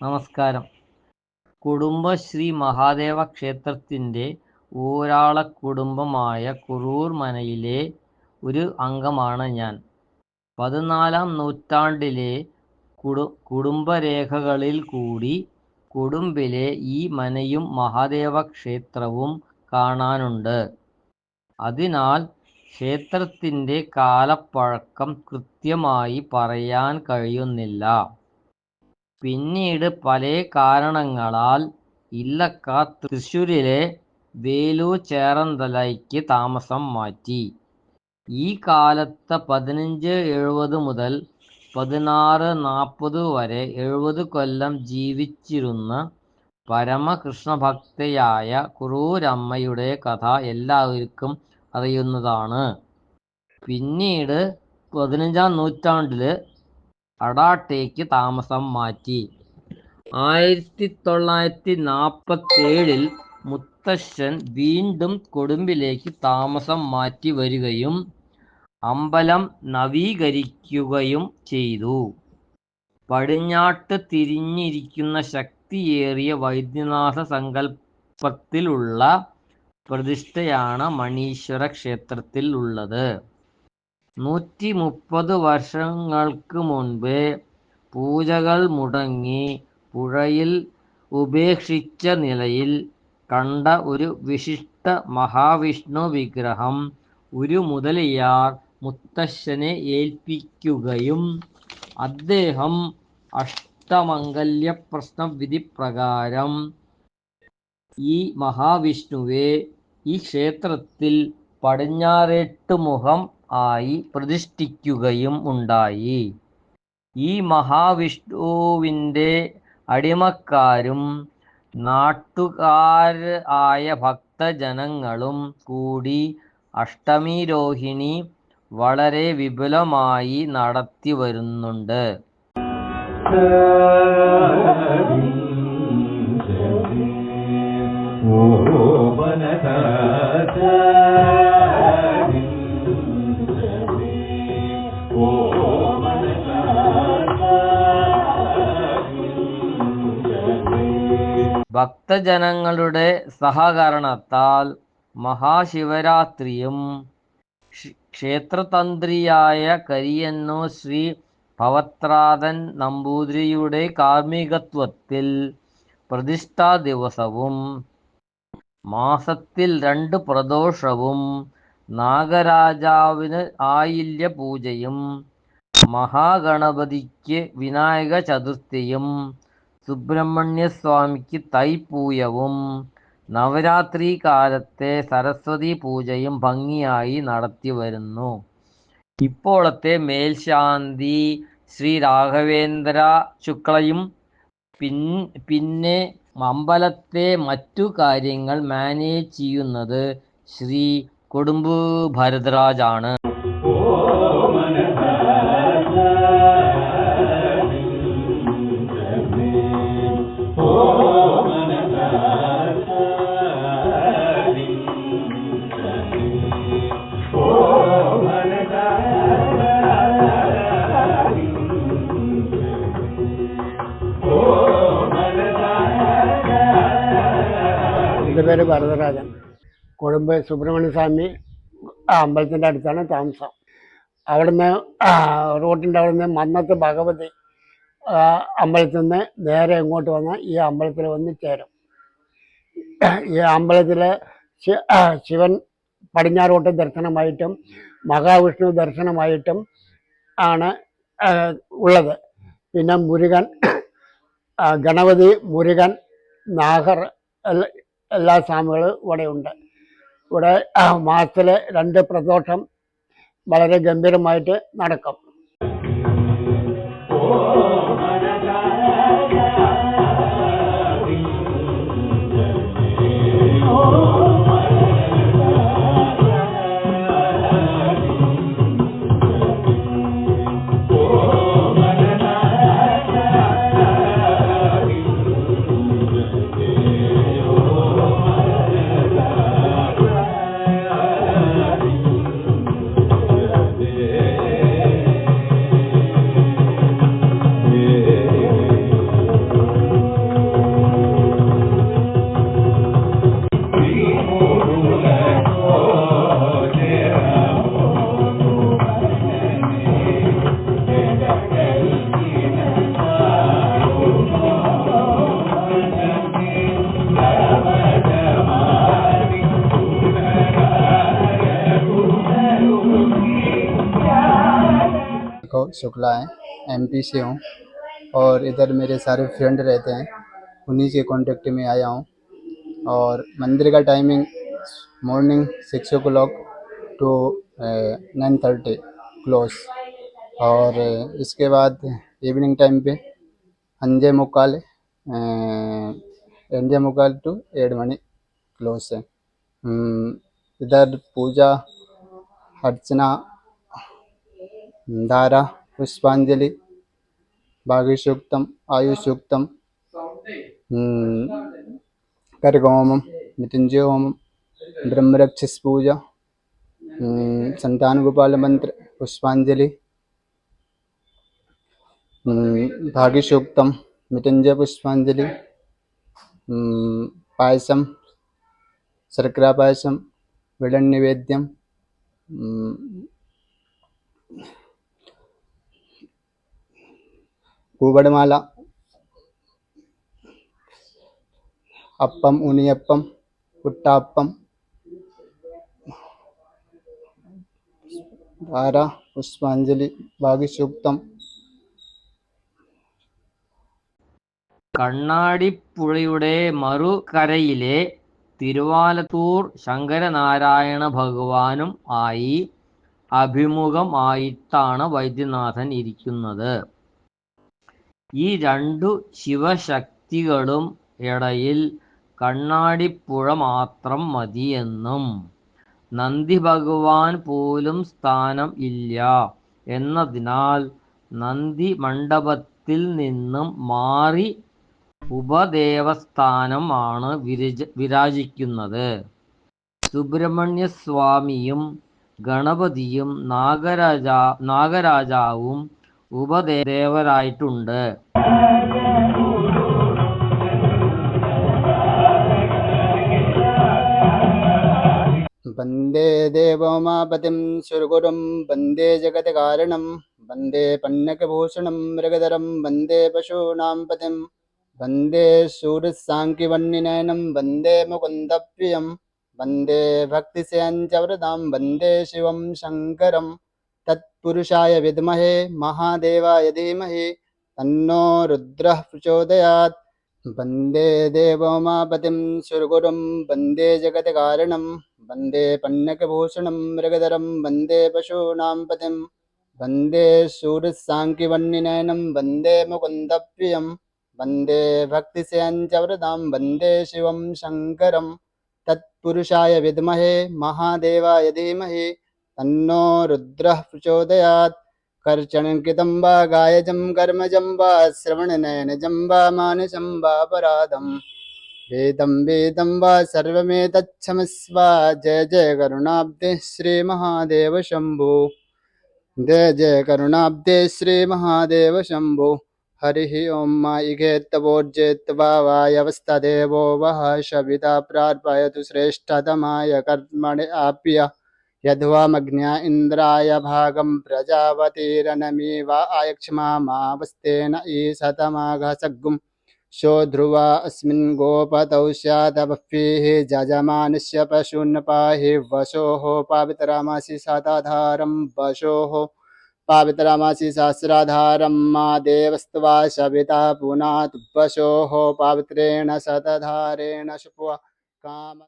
നമസ്കാരം. കുടുംബശ്രീ മഹാദേവ ക്ഷേത്രത്തിന്റെ ഊരാള കുടുംബമായ കുറൂർ മനയിലെ ഒരു അംഗമാണ് ഞാൻ. പതിനാലാം നൂറ്റാണ്ടിലെ കുടു കുടുംബരേഖകളിൽ കൂടി കുടുംബിലെ ഈ മനയും മഹാദേവ ക്ഷേത്രവും കാണാനുണ്ട്. അതിനാൽ ക്ഷേത്രത്തിന്റെ കാലപ്പഴക്കം കൃത്യമായി പറയാൻ കഴിയുന്നില്ല. പിന്നീട് പല കാരണങ്ങളാൽ ഇല്ലക്കാർ തൃശ്ശൂരിലെ വേലൂർ ചേറന്തലയ്ക്ക് താമസം മാറ്റി. ഈ കാലത്ത് പതിനഞ്ച് എഴുപത് മുതൽ പതിനാറ് നാൽപ്പത് വരെ എഴുപത് കൊല്ലം ജീവിച്ചിരുന്ന പരമകൃഷ്ണഭക്തയായ കുറൂരമ്മയുടെ കഥ എല്ലാവർക്കും അറിയുന്നതാണ്. പിന്നീട് പതിനഞ്ചാം നൂറ്റാണ്ടിൽ അടാട്ടേക്ക് താമസം മാറ്റി. ആയിരത്തി തൊള്ളായിരത്തി നാൽപ്പത്തേഴിൽ മുത്തശ്ശൻ വീണ്ടും കൊടുമ്പിലേക്ക് താമസം മാറ്റി വരികയും അമ്പലം നവീകരിക്കുകയും ചെയ്തു. പടിഞ്ഞാട്ട് തിരിഞ്ഞിരിക്കുന്ന ശക്തിയേറിയ വൈദ്യനാഥ സങ്കല്പത്തിലുള്ള പ്രതിഷ്ഠയാണ് മണീശ്വര ക്ഷേത്രത്തിൽ ഉള്ളത് നൂറ്റി മുപ്പത് വർഷങ്ങൾക്ക് മുൻപ് പൂജകൾ മുടങ്ങി പുഴയിൽ ഉപേക്ഷിച്ച നിലയിൽ കണ്ട ഒരു വിശിഷ്ട മഹാവിഷ്ണു വിഗ്രഹം ഒരു മുതലിയാർ മുത്തശ്ശനെ ഏൽപ്പിക്കുകയും അദ്ദേഹം അഷ്ടമംഗല്യ പ്രശ്ന വിധിപ്രകാരം ഈ മഹാവിഷ്ണുവെ ഈ ക്ഷേത്രത്തിൽ പടിഞ്ഞാറേട്ടുമുഖം ആയി പ്രതിഷ്ഠിക്കുകയും ഉണ്ടായി. ഈ മഹാവിഷ്ണുവിന്റെ അടിമക്കാരും നാട്ടുകാർ ആയ ഭക്തജനങ്ങളും കൂടി അഷ്ടമി രോഹിണി വളരെ വിപുലമായി നടത്തി വരുന്നുണ്ട്. ഭക്തജനങ്ങളുടെ സഹകരണത്താൽ മഹാശിവരാത്രിയും ക്ഷേത്രതന്ത്രിയായ കരിയന്നോ ശ്രീ ഭവത്രാതൻ നമ്പൂതിരിയുടെ കാർമ്മികത്വത്തിൽ പ്രതിഷ്ഠാ ദിവസവും മാസത്തിൽ രണ്ട് പ്രദോഷവും നാഗരാജാവിന് ആയില്യ പൂജയും മഹാഗണപതിക്ക് വിനായക ചതുർത്ഥിയും സുബ്രഹ്മണ്യസ്വാമിക്ക് തൈപ്പൂയവും നവരാത്രി കാലത്തെ സരസ്വതി പൂജയും ഭംഗിയായി നടത്തി വരുന്നു. ഇപ്പോഴത്തെ മേൽശാന്തി ശ്രീ രാഘവേന്ദ്ര ശുക്ലയും പിൻ പിന്നെ അമ്പലത്തെ മറ്റു കാര്യങ്ങൾ മാനേജ് ചെയ്യുന്നത് ശ്രീ കൊടുമ്പ് ഭരദ്രാജാണ് പേര് ഭരതരാജൻ. കൊടുമ്പ് സുബ്രഹ്മണ്യ സ്വാമി അമ്പലത്തിന്റെ അടുത്താണ് താമസം. അവിടുന്ന് റോട്ടിന്റെ അവിടുന്ന് മന്നത്ത് ഭഗവതി അമ്പലത്തിൽ നിന്ന് നേരെ ഇങ്ങോട്ട് വന്ന് ഈ അമ്പലത്തിൽ വന്ന് ചേരും. ഈ അമ്പലത്തിൽ ശിവൻ പടിഞ്ഞാറോട്ട് ദർശനമായിട്ടും മഹാവിഷ്ണു ദർശനമായിട്ടും ആണ് ഉള്ളത്. പിന്നെ മുരുകൻ ഗണപതി മുരുകൻ നാഗർ എല്ലാ സ്വാമികളും ഇവിടെ ഉണ്ട് ഇവിടെ മാസത്തിൽ രണ്ട് പ്രദോഷം വളരെ ഗംഭീരമായിട്ട് നടക്കും. शुक्ला है एमपी से हूँ और इधर मेरे सारे फ्रेंड रहते हैं उन्हीं के कांटेक्ट में आया हूँ और मंदिर का timing morning six o'clock to nine thirty close और इसके बाद इवनिंग टाइम पे अंजे मुकाल अंजे मुकाल टू एड मणि क्लोज है। हम्म, इधर पूजा अर्चना धारा पुष्पांजलि भाग्यसूक्तम आयुसूक्तम कर्गोमम मृत्युंजय होमम ब्रह्मरक्षस पूजा हम्म, संतान मंत्र पुष्पांजलि हम्म, भाग्यसूक्तम मृत्युंजय पुष्पांजलि हम्म, पायसम शर्करा पायसम विडन निवेद्यम പൂവടുമാല അപ്പം ഉണിയപ്പം കുട്ടാപ്പം ധാര പുഷ്പാഞ്ജലി ഭാഗ്യസൂക്തം. കണ്ണാടിപ്പുഴയുടെ മറുകരയിലെ തിരുവാലത്തൂർ ശങ്കരനാരായണ ഭഗവാനും ആയി അഭിമുഖമായിട്ടാണ് വൈദ്യനാഥൻ ഇരിക്കുന്നത്. ഈ രണ്ടു ശിവശക്തികളും ഇടയിൽ കണ്ണാടിപ്പുഴ മാത്രം മതിയെന്നും നന്ദി ഭഗവാൻ പോലും സ്ഥാനം ഇല്ല എന്നതിനാൽ നന്ദി മണ്ഡപത്തിൽ നിന്നും മാറി ഉപദേവസ്ഥാനം ആണ് വിരജ വിരാജിക്കുന്നത്. സുബ്രഹ്മണ്യസ്വാമിയും ഗണപതിയും നാഗരാജ നാഗരാജാവും ഉപദേവരായിട്ടുണ്ട്. വന്ദേ ദേവോമാപതിം സുരഗുരും വന്ദേ ജഗത് കാരണം വന്ദേ പന്നകഭൂഷണം മൃഗധരം വന്ദേ പശൂനാം പതിം വന്ദേ സൂര്യസാങ്കിവണ്ണിനയനം വന്ദേ മുകുന്ദപ്രിയം വന്ദേ ഭക്തിസേഞ്ചവൃതാം വന്ദേ ശിവം ശങ്കരം तत्पुरुषाय विद्महे महादेवाय धीमहि तन्नो रुद्रः प्रचोदयात्। वन्दे देवोमापतिं सुरगुरुं वन्दे जगत्कारणं वन्दे पन्नकभूषणं मृगधरं वन्दे पशूनां पतिं वन्दे शूरसाङ्किवन्निनयनं वन्दे मुकुन्दप्रियं वन्दे भक्तिसेञ्चवरदां वन्दे शिवं शङ्करं। तत्पुरुषाय विद्महे महादेवाय धीमहि तन्नो रुद्रः प्रचोदयात् कर्चणकृतं वा गायजं कर्मजं वा श्रवणनयनजं वा मानसं वा वेदं वेदं वा सर्वमेतच्छमस्व जय जय करुणाब्दे श्रीमहादेव शम्भो। जय जय करुणाब्दे श्रीमहादेव शम्भो। हरिः ॐ मा वायवस्थदेवो वः शविता प्रार्पयतु श्रेष्ठतमाय कर्मणि आप्य यद्वामग्न्या इन्द्राय भागं प्रजावतीरनमीव आयक्ष्मामावस्तेन ईशतमाघसग्गुम्। शोध्रुवा अस्मिन् गोपतौ स्यादवफीः जजमानस्य पशून् पाहि वशोः पावितरामासि शताधारं वशोः पावितरामासि सहस्राधारं मा देवस्त्वा शविता पुनात् वशोः पावित्रेण शतधारेण शुप्वा काम।